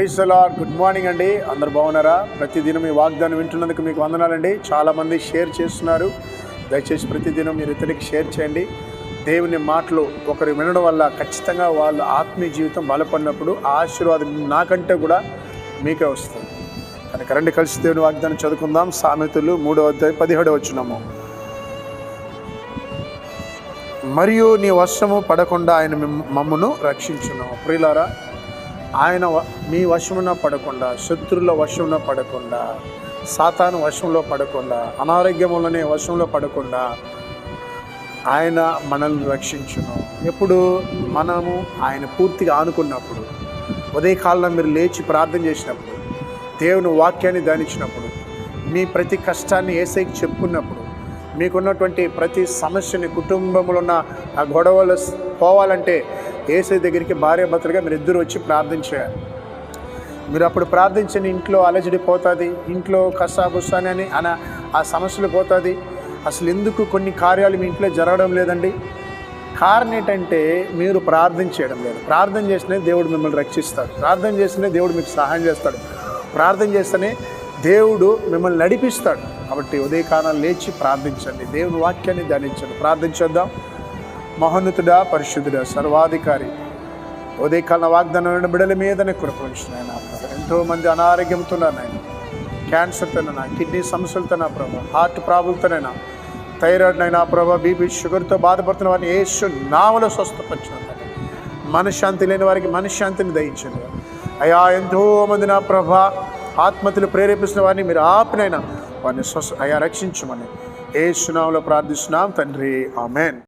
Praise lord. Good morning అండి. అందరు బాగున్నారా? ప్రతిదినం ఈ వాగ్దానం వింటున్నందుకు మీకు వందనాలండి. చాలామంది షేర్ చేస్తున్నారు. దయచేసి ప్రతిదినం మీరు ఇతనికి షేర్ చేయండి. దేవుని మాటలు ఒకరు వినడం వల్ల ఖచ్చితంగా వాళ్ళ ఆత్మీయ జీవితం బలపడినప్పుడు ఆ ఆశీర్వాదం నాకంటే కూడా మీకే వస్తుంది. కనుక రెండు కలిసి దేవుని వాగ్దానం చదువుకుందాం. సామెతలు మూడవ అధ్యాయం పదిహేడవ వచ్చినాము మరియు నీ వర్షము పడకుండా ఆయన మమ్మను రక్షించున్నాము ప్రియులారా ఆయన వ- మీ వశమున పడకుండా శత్రుల వశమున పడకుండా సాతాను వశంలో పడకుండా అనారోగ్యములనే వశంలో పడకుండా ఆయన మనల్ని రక్షించును. ఎప్పుడు మనము ఆయన పూర్తిగా ఆనుకున్నప్పుడు ఉదయకాలంలో మీరు లేచి ప్రార్థన చేసినప్పుడు దేవుని వాక్యాన్ని ధ్యానించినప్పుడు మీ ప్రతి కష్టాన్ని ఏసైకి చెప్పుకున్నప్పుడు మీకున్నటువంటి ప్రతి సమస్యని కుటుంబంలో ఉన్న ఆ గొడవలు పోవాలంటే ఏసై దగ్గరికి భార్యాభర్తలుగా మీరు ఇద్దరు వచ్చి ప్రార్థన చేయాలి. మీరు అప్పుడు ప్రార్థించని ఇంట్లో అలజడి పోతుంది ఇంట్లో కసాబుసాని అని అన ఆ సమస్యలు పోతుంది. అసలు ఎందుకు కొన్ని కార్యాలు మీ ఇంట్లో జరగడం లేదండి? కారణం ఏంటంటే మీరు ప్రార్థన చేయడం లేదు. ప్రార్థన చేస్తేనే దేవుడు మిమ్మల్ని రక్షిస్తాడు. ప్రార్థన చేస్తేనే దేవుడు మీకు సహాయం చేస్తాడు. ప్రార్థన చేస్తేనే దేవుడు మిమ్మల్ని నడిపిస్తాడు. కాబట్టి ఉదయకాలం లేచి ప్రార్థించండి. దేవుని వాక్యాన్ని ధ్యానించండి. ప్రార్థించేద్దాం మహోన్నతుడా పరిశుద్ధుడా సర్వాధికారి ఉదయకాల వాగ్దానం బిడల మీదనే కృపించిన ఆయన ఎంతో అనారోగ్యంతో నాయన క్యాన్సర్తోనైనా కిడ్నీ సమస్యలతోనా ప్రభా హార్ట్ ప్రాబ్లంతోనైనా థైరాయిడ్ అయినా ప్రభా బీపీ షుగర్తో బాధపడుతున్న వారిని ఏసు నామలో స్వస్థపరిచిన మనశ్శాంతి లేని వారికి మనశ్శాంతిని దయించండి. అయా ఎంతోమంది నా ప్రభా ఆత్మహత్యలు ప్రేరేపిస్తున్న వారిని మీరు ఆపినైనా వారిని స్వస్ అయా రక్షించమని. ఏ సునామలో ప్రార్థిస్తున్నాం తండ్రి. ఆమెన్.